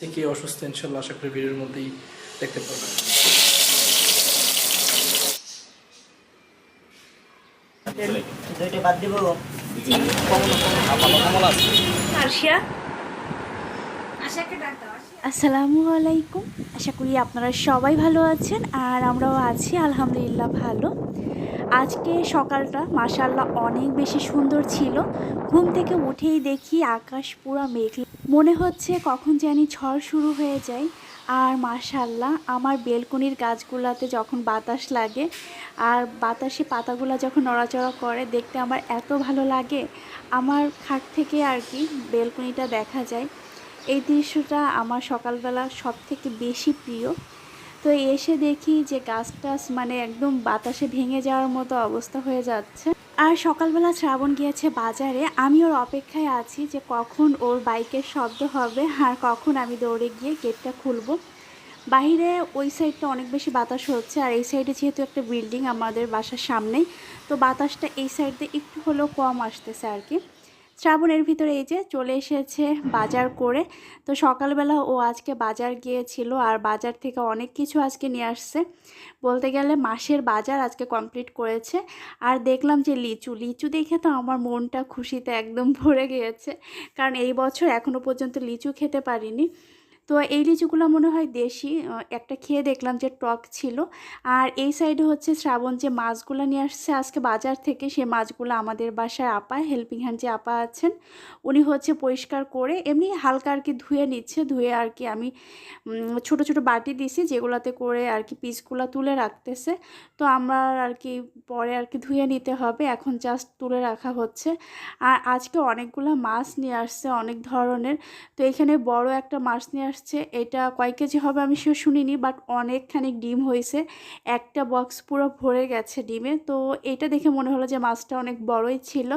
থেকে অসুস্থ ইনশাল্লাহ আশা করি ভিডিওর মধ্যেই দেখতে পাবেন দুইটা বাদ দিব। আরশিয়া? আসসালামু আলাইকুম। আশা করি আপনারা সবাই ভালো আছেন আর আমরাও আছি আলহামদুলিল্লাহ ভালো। আজকে সকালটা মাসাল্লাহ অনেক বেশি সুন্দর ছিল। ঘুম থেকে উঠেই দেখি আকাশ পুরো মেঘলা। মনে হচ্ছে কখন জানি ঝড় শুরু হয়ে যায়। আর মাশাল্লাহ আমার বেলকনির গাছগুলোতে যখন বাতাস লাগে আর বাতাসে পাতাগুলো যখন নড়াচড়া করে দেখতে আমার এত ভালো লাগে। আমার খাট থেকে আর কি বেলকনিটা দেখা যায়। এই দৃশ্যটা আমার সকালবেলা সব থেকে বেশি প্রিয়। তো এসে দেখি যে গাছ টাছ মানে একদম বাতাসে ভেঙে যাওয়ার মতো অবস্থা হয়ে যাচ্ছে। আর সকালবেলা শ্রাবণ গিয়েছে বাজারে। আমি ওর অপেক্ষায় আছি যে কখন ওর বাইকের শব্দ হবে আর কখন আমি দৌড়ে গিয়ে গেটটা খুলবো। বাইরে ওই সাইডটা অনেক বেশি বাতাস হচ্ছে আর এই সাইডে যেহেতু একটা বিল্ডিং আমাদের বাসার সামনেই, তো বাতাসটা এই সাইড একটু হলেও কম আসতেছে আর কি। শ্রাবণের ভিতরে এই যে চলে এসেছে বাজার করে। তো সকালবেলা ও আজকে বাজার গিয়েছিল আর বাজার থেকে অনেক কিছু আজকে নিয়ে আসছে। বলতে গেলে মাসের বাজার আজকে কমপ্লিট করেছে। আর দেখলাম যে লিচু লিচু দেখে তো আমার মনটা খুশিতে একদম ভরে গিয়েছে। কারণ এই বছর এখনও পর্যন্ত লিচু খেতে পারিনি। তো এই লিচুগুলো মনে হয় দেশি একটা খেয়ে দেখলাম যে টক ছিল। আর এই সাইডে হচ্ছে শ্রাবণ যে মাছগুলো নিয়ে আসছে, আজকে বাজার থেকে সে মাছগুলো আমাদের বাসায় আপা হেল্পিং হ্যান্ড যে আপা আছেন, উনি হচ্ছে পরিষ্কার করে এমনি হালকা আর কি ধুয়ে নিচ্ছে, ধুয়ে আর কি আমি ছোট ছোট বাটি দিছি যেগুলোতে করে আর কি পিসগুলো তুলে রাখতেছে। তো আমরা আর কি পরে আর কি ধুয়ে নিতে হবে, এখন জাস্ট তুলে রাখা হচ্ছে। আর আজকে অনেকগুলো মাছ নিয়ে আসছে অনেক ধরনের। তো এখানে বড় একটা মাছ নিয়ে আসছে এটা কয় কেজি হবে আমি সে শুনিনি বাট অনেকখানি ডিম হয়েছে। একটা বক্স পুরো ভরে গেছে ডিমে। তো এটা দেখে মনে হলো যে মাছটা অনেক বড়ই ছিল।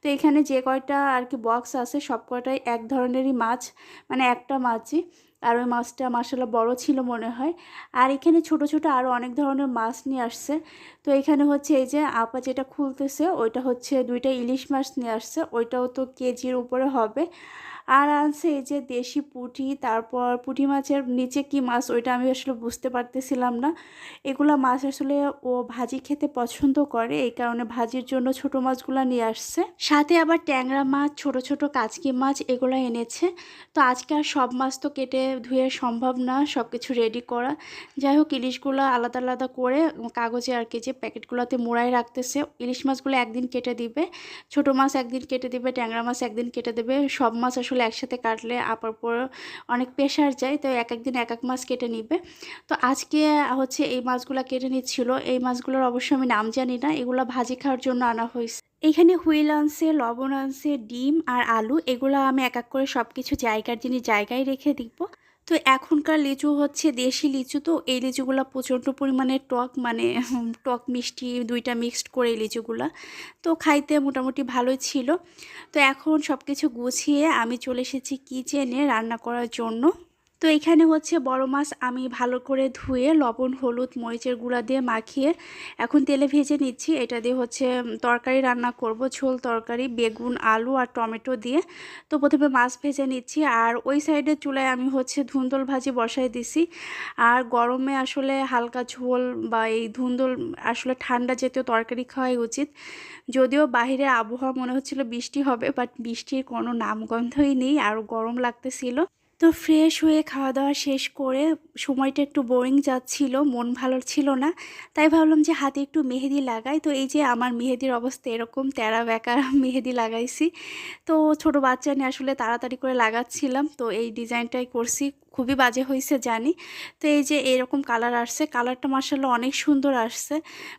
তো এখানে যে কয়টা আর কি বক্স আছে, সব কয়টাই এক ধরনেরই মাছ মানে একটা মাছই। আর ওই মাছটা মাসাল্লাহ বড় ছিল মনে হয়। আর এখানে ছোট ছোট আরও অনেক ধরনের মাছ নিয়ে আসছে। তো এখানে হচ্ছে এই যে আপা যেটা খুলতেছে, ওইটা হচ্ছে দুইটা ইলিশ মাছ নিয়ে আসছে। ওইটাও তো কেজির উপরে হবে। আর আনছে এই যে দেশি পুঁটি, তারপর পুঁটি মাছের নিচে কি মাছ ওইটা আমি আসলে বুঝতে পারতেছিলাম না। এগুলো মাছ আসলে ও ভাজি খেতে পছন্দ করে, এই কারণে ভাজির জন্য ছোট মাছগুলো নিয়ে আসছে। সাথে আবার ট্যাংরা মাছ, ছোট ছোট কাচকি মাছ এগুলো এনেছে। তো আজকে আর সব মাছ তো কেটে ধুয়ে সম্ভব না সব কিছু রেডি করা। যাই হোক, ইলিশগুলো আলাদা আলাদা করে কাগজে আর কি যে প্যাকেটগুলোতে মোড়াই রাখতেছে। ইলিশ মাছগুলো একদিন কেটে দিবে, ছোট মাছ একদিন কেটে দিবে, ট্যাংরা মাছ একদিন কেটে দেবে, সব মাছ আসলে একসাথে কাটলে আপার পর অনেক প্রেশার যায়, তো এক একদিন এক এক মাছ কেটে নিবে। তো আজকে হচ্ছে এই মাছগুলো কেটে নিচ্ছিল, এই মাছগুলোর অবশ্যই আমি নাম জানি না, এগুলো ভাজি খাওয়ার জন্য আনা হয়েছে। এখানে হুইল আনছে, লবণ আনছে, ডিম আর আলু, এগুলো আমি এক এক করে সব কিছু জায়গার জিনিস জায়গায় রেখে দিব। তো এখনকার লিচু হচ্ছে দেশি লিচু, তো এই লিচুগুলো প্রচণ্ড পরিমাণে টক মানে টক মিষ্টি দুইটা মিক্সড করে এই লিচুগুলো। তো খাইতে মোটামুটি ভালোই ছিল। তো এখন সব কিছু গুছিয়ে আমি চলে এসেছি কিচেনে রান্না করার জন্য। তো এখানে হচ্ছে বড় মাছ আমি ভালো করে ধুয়ে লবণ, হলুদ, মরিচের গুঁড়া দিয়ে মাখিয়ে এখন তেলে ভেজে নিচ্ছি। এটা দিয়ে হচ্ছে তরকারি রান্না করব, ঝোল তরকারি, বেগুন, আলু আর টমেটো দিয়ে। তো প্রথমে মাছ ভেজে নিচ্ছি আর ওই সাইডের চুলায় আমি হচ্ছে ধুন্দল ভাজি বসাই দিছি। আর গরমে আসলে হালকা ঝোল বা এই ধুন্দল আসলে ঠান্ডা জাতীয় তরকারি খাওয়াই উচিত। যদিও বাইরে আবহাওয়া মনে হচ্ছিল বৃষ্টি হবে, বাট বৃষ্টির কোনো নামগন্ধই নেই আর গরম লাগতেছিল। তো ফ্রেশ হয়ে খাওয়া দাওয়া শেষ করে সময়টা একটু বোরিং যাচ্ছিল, মন ভালো ছিল না। তাই ভাবলাম যে হাতে একটু মেহেদি লাগাই। তো এই যে আমার মেহেদির অবস্থা এরকম, তেরা বেকা মেহেদি লাগাইছি। তো ছোট বাচ্চা নিয়ে আসলে তাড়াতাড়ি করে লাগাচ্ছিলাম। তো এই ডিজাইনটাই করছি। খুবই বাজে হয়েছে জানি। তো এই যে এরকম কালার আসছে কালারটা মার্শাল্লাহ অনেক সুন্দর আসছে।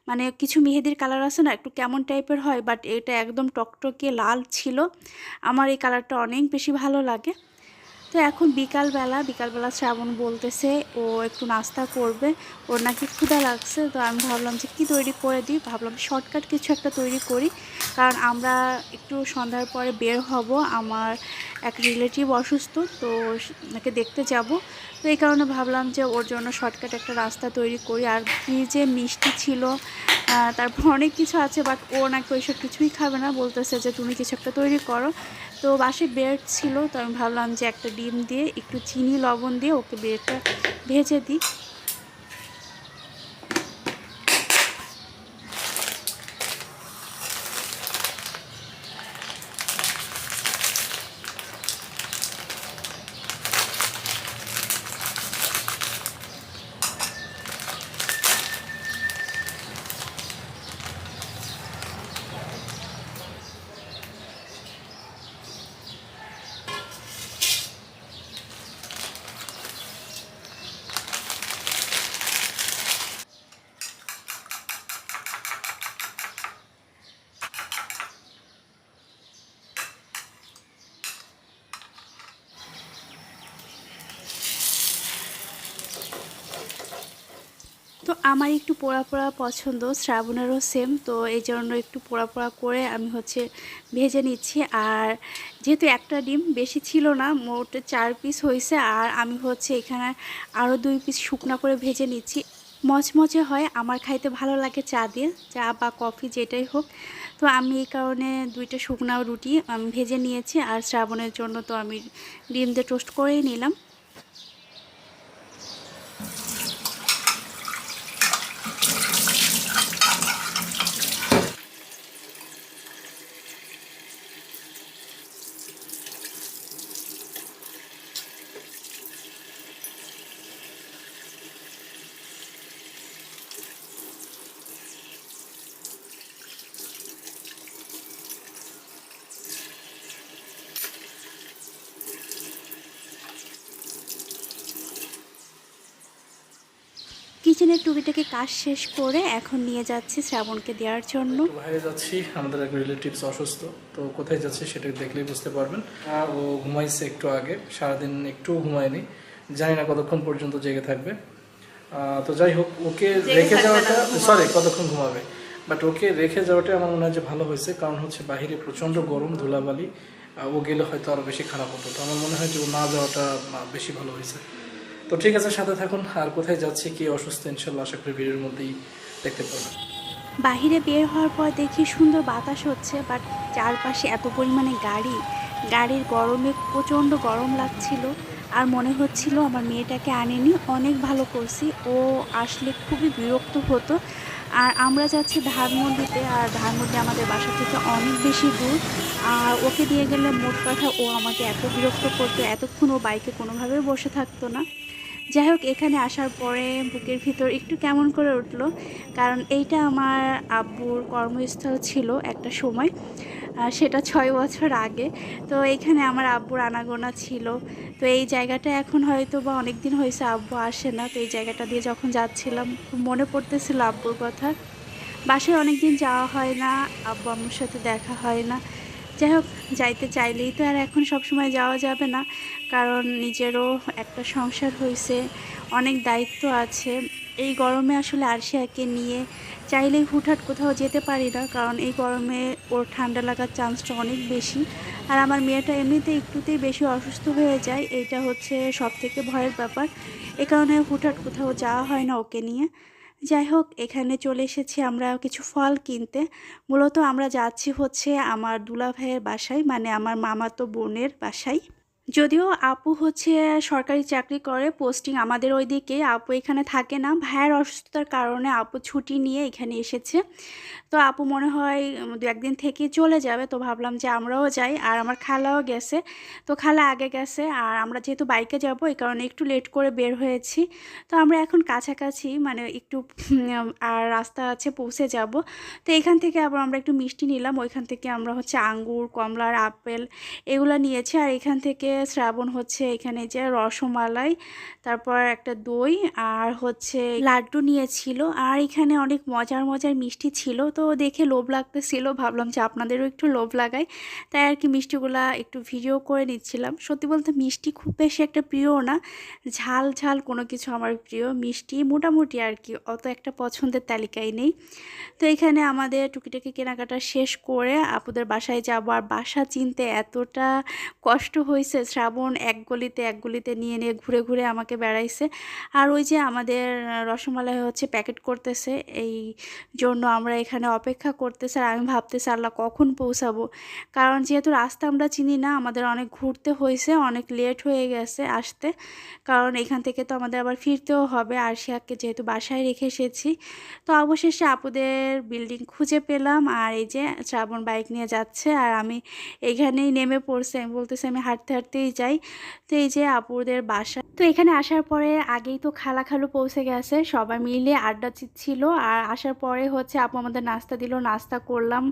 মানে কিছু মেহেদির কালার আছে না, একটু কেমন টাইপের হয় বাট এটা একদম টকটকে লাল ছিল। আমার এই কালারটা অনেক বেশি ভালো লাগে। তো এখন বিকালবেলা বিকালবেলা শ্রাবণ বলতেছে ও একটু নাস্তা করবে। ওর নাকি ক্ষুধা লাগছে, তো আমি ভাবলাম যে কী তৈরি করে দিই? ভাবলাম শর্টকাট কিছু একটা তৈরি করি। কারণ আমরা একটু সন্ধ্যার পরে বের হব। আমার এক রিলেটিভ অসুস্থ, তো ওনাকে দেখতে যাব। তো এই কারণে ভাবলাম যে ওর জন্য শর্টকাট একটা রাস্তা তৈরি করি। আর কি যে মিষ্টি ছিল তারপর অনেক কিছু আছে বাট ও নাকি ওইসব কিছুই খাবে না। বলতেছে যে, তুমি কিছু একটা তৈরি করো। তো বাসে ব্রেড ছিল, তো আমি ভাবলাম যে একটা ডিম দিয়ে, একটু চিনি, লবণ দিয়ে ওকে বেডটা ভেজে দিই। আমার একটু পোড়া পোড়া পছন্দ, শ্রাবণেরও সেম তো এই জন্য একটু পোড়া পোড়া করে আমি হচ্ছে ভেজে নিচ্ছি। আর যেহেতু একটা ডিম বেশি ছিল না, মোট চার পিস হয়েছে আর আমি হচ্ছে এখানে আরও দুই পিস শুকনা করে ভেজে নিচ্ছি। মচমচে হয়, আমার খাইতে ভালো লাগে চা দিয়ে, চা বা কফি যেটাই হোক। তো আমি এই কারণে দুইটা শুকনা রুটি আমি ভেজে নিয়েছি, আর শ্রাবণের জন্য তো আমি ডিম দিয়ে টোস্ট করেই নিলাম। কিচেনের টুকিটাকে কাজ শেষ করে এখন নিয়ে যাচ্ছি শ্রাবণকে দেওয়ার জন্য। বাইরে যাচ্ছি আমাদের এক রিলেটিভস অসুস্থ তো কোথায় যাচ্ছে সেটা দেখলেই বুঝতে পারবেন। ও ঘুমাইছে একটু আগে সারাদিন একটু ঘুমায়নি জানি না কতক্ষণ পর্যন্ত জেগে থাকবে। তো যাই হোক ওকে রেখে যাওয়াটা সরি কতক্ষণ ঘুমাবে? বাট ওকে রেখে যাওয়াটা আমার মনে হয় যে ভালো হয়েছে কারণ হচ্ছে বাহিরে প্রচণ্ড গরম ধুলাবালি ও গেলে হয়তো আরও বেশি খারাপ হতো। তো আমার মনে হয় যে ও না যাওয়াটা বেশি ভালো হয়েছে। তো ঠিক আছে, সাথে থাকুন। আর কোথায় যাচ্ছি, কি অসুস্থ, ইনশাল্লাহ আশা করি ভিডিওর মধ্যেই দেখতে পাবেন বাহিরে বের হওয়ার পর দেখি সুন্দর বাতাস হচ্ছে বাট চারপাশে এত পরিমাণে গাড়ি। গাড়ির গরমে প্রচণ্ড গরম লাগছিল, আর মনে হচ্ছিল আমার মেয়েটাকে আনেনি, অনেক ভালো করছি। ও আসলে খুবই বিরক্ত হতো। আর আমরা যাচ্ছি ধানমন্ডিতে, আর ধানমন্ডি আমাদের বাসা থেকে অনেক বেশি দূর। আর ওকে দিয়ে গেলে মোট কথা ও আমাকে এত বিরক্ত করতো, এতক্ষণ ও বাইকে কোনোভাবেই বসে থাকতো না। যাই হোক, এখানে আসার পরে বুকের ভিতর একটু কেমন করে উঠল, কারণ এইটা আমার আব্বুর কর্মস্থল ছিল একটা সময় সেটা ছয় বছর আগে। তো এখানে আমার আব্বুর আনাগোনা ছিল। তো এই জায়গাটা এখন হয়তো বা অনেক দিন হয়েছে আব্বু আসে না, তো এই জায়গাটা দিয়ে যখন যাচ্ছিলাম, খুব মনে পড়তেছিল আব্বুর কথা। বাসায় অনেক দিন যাওয়া হয় না, আব্বু আম্মুর সাথে দেখা হয় না। যাই হোক, যাইতে চাইলেই তো আর এখন সব সময় যাওয়া যাবে না। কারণ নিজেরও একটা সংসার হয়েছে অনেক দায়িত্ব আছে। এই গরমে আসলে আরশিয়াকে নিয়ে চাইলেই হুটহাট কোথাও যেতে পারি না, কারণ এই গরমে ওর ঠান্ডা লাগার চান্সটা অনেক বেশি। আর আমার মেয়েটা এমনিতে একটুতেই বেশি অসুস্থ হয়ে যায়, এইটা হচ্ছে সব থেকে ভয়ের ব্যাপার। এ কারণে হুটহাট কোথাও যাওয়া হয় না ওকে নিয়ে। যাই হোক, এখানে চলে এসেছি আমরা কিছু ফল কিনতে। মূলত আমরা যাচ্ছি হচ্ছে আমার দুলা ভাইয়ের বাসায় মানে আমার মামাতো বোনের বাসায়। যদিও আপু হচ্ছে সরকারি চাকরি করে পোস্টিং আমাদের ওইদিকে। আপু এখানে থাকে না। ভাইয়ের অসুস্থতার কারণে আপু ছুটি নিয়ে এখানে এসেছে। তো আপু মনে হয় দু একদিন থেকে চলে যাবে। তো ভাবলাম যে আমরাও যাই। আর আমার খালাও গেছে। তো খালা আগে গেছে। আর আমরা যেহেতু বাইকে যাব, এই কারণে একটু লেট করে বের হয়েছি। তো আমরা এখন কাছাকাছি মানে একটু আর রাস্তা আছে, পৌঁছে যাব। তো এখান থেকে আবার আমরা একটু মিষ্টি নিলাম। ওইখান থেকে আমরা হচ্ছে আঙ্গুর, কমলার আপেল, এগুলো নিয়েছি। আর এখান থেকে শ্রাবণ হচ্ছে এখানে যে রসমালাই, তারপর একটা দই আর হচ্ছে লাড্ডু নিয়েছিল। আর এখানে অনেক মজার মজার মিষ্টি ছিল। তো দেখে লোভ লাগতেছিল। ভাবলাম যে আপনাদেরও একটু লোভ লাগাই তাই আর কি মিষ্টিগুলা একটু ভিডিও করে নিচ্ছিলাম। সত্যি বলতে মিষ্টি খুব বেশি একটা প্রিয় না। ঝাল ঝাল কোনো কিছু আমার প্রিয়। মিষ্টি মোটামুটি আর কি। অত একটা পছন্দের তালিকায় নেই। তো এখানে আমাদের টুকিটাকি কেনাকাটা শেষ করে আপুদের বাসায় যাব। আর বাসা চিনতে এতটা কষ্ট হয়েছে শ্রাবণ এক গলিতে এক গলিতে নিয়ে নিয়ে ঘুরে ঘুরে আমাকে বেড়াইছে। আর ওই যে আমাদের রসমালাই হচ্ছে প্যাকেট করতেছে। এই জন্য আমরা এখানে অপেক্ষা করতেছি আর আমি ভাবতেছি, আল্লাহ, কখন পৌঁছাবো? কারণ যেহেতু রাস্তা আমরা চিনি না, আমাদের অনেক ঘুরতে হয়েছে, অনেক লেট হয়ে গেছে আসতে। কারণ এখান থেকে তো আমাদের আবার ফিরতেও হবে। আরশিয়াকে যেহেতু বাসায় রেখে এসেছি, তো অবশেষে আপুদের বিল্ডিং খুঁজে পেলাম। আর এই যে শ্রাবণ বাইক নিয়ে যাচ্ছে, আর আমি এইখানেই নেমে পড়ছি। আমি বলতেছি, আমি হাঁটতে হাঁটতে হাঁটতেই যাই। তো এই যে আপুদের বাসা তো এখানে আসার পরে আগেই তো খালা খালু পৌঁছে গেছে, সবাই মিলে আড্ডা ছিল আর আসার পরে হচ্ছে আপু আমাদের নাস্তা দিল, নাস্তা করলাম,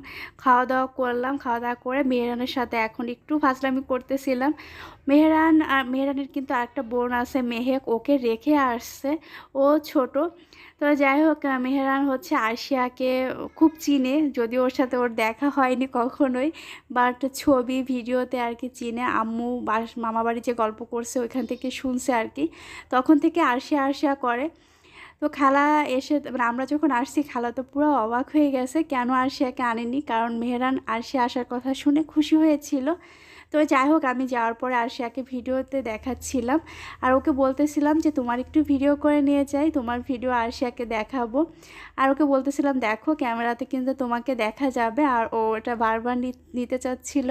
খাওয়া দাওয়া করলাম, খাওয়া দাওয়া করে মেয়েরানের সাথে এখন একটু ফাজলামি করতেছিলাম। মেহরান আর মেহরানের কিন্তু আরেকটা বোন আছে, মেহেক, ওকে রেখে আসছে, ও ছোট। তো যাই হোক মেহরান হচ্ছে আরশিয়াকে খুব চিনে যদি ওর সাথে ওর দেখা হয়নি কখনোই বাট ছবি, ভিডিওতে আর কি চিনে। আম্মু বাস মামা বাড়ি যে গল্প করছে, ওইখান থেকে শুনছে আর কি। তখন থেকে আরশিয়া আরশিয়া করে। তো খালা এসে মানে আমরা যখন আসছি, খালা তো পুরো অবাক হয়ে গেছে, কেন আরশিয়াকে আনেনি? কারণ মেহরান আরশিয়া আসার কথা শুনে খুশি হয়েছিল। তো যাই হোক, আমি যাওয়ার পরে আরশিয়াকে ভিডিওতে দেখাচ্ছিলাম। আর ওকে বলতেছিলাম যে, তোমার একটু ভিডিও করে নিয়ে যাই, তোমার ভিডিও আরশিয়াকে দেখাবো। আর ওকে বলতেছিলাম, দেখো, ক্যামেরাতে কিন্তু তোমাকে দেখা যাবে। আর ও এটা বারবার নিতে চাচ্ছিল।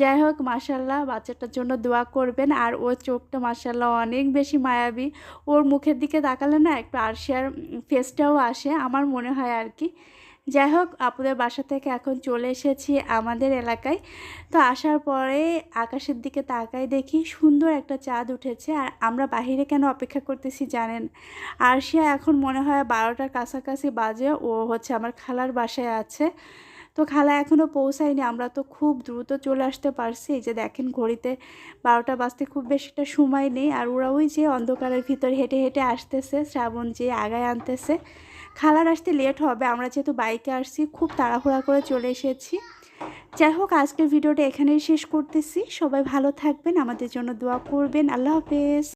যাই হোক মাসাল্লাহ বাচ্চাটার জন্য দোয়া করবেন। আর ওর চোখটা মাসাল্লাহ অনেক বেশি মায়াবী। ওর মুখের দিকে তাকালে না, একটু আরশিয়ার ফেসটাও আসে, আমার মনে হয় আর কি। যাই হোক, আপুদের বাসা থেকে এখন চলে এসেছি আমাদের এলাকায়। তো আসার পরে আকাশের দিকে তাকাই দেখি সুন্দর একটা চাঁদ উঠেছে আর আমরা বাহিরে কেন অপেক্ষা করতেছি জানেন? আর সে এখন মনে হয় বারোটার কাছাকাছি বাজে, ও হচ্ছে আমার খালার বাসায় আছে। তো খালা এখনও পৌঁছায়নি, আমরা তো খুব দ্রুত চলে আসতে পারছি। এই যে দেখেন ঘড়িতে বারোটা বাজতে খুব বেশি একটা সময় নেই আর ওরা ওই যে অন্ধকারের ভিতর হেঁটে হেঁটে আসতেছে, শ্রাবণ যে আগায় আনতেছে। খালার আসতে লেট হবে, আমরা যেহেতু বাইকে আসছি, খুব তাড়াহুড়া করে চলে এসেছি। যাই হোক, আজকের ভিডিওটা এখানেই শেষ করতেছি। সবাই ভালো থাকবেন, আমাদের জন্য দোয়া করবেন। আল্লাহ হাফেজ।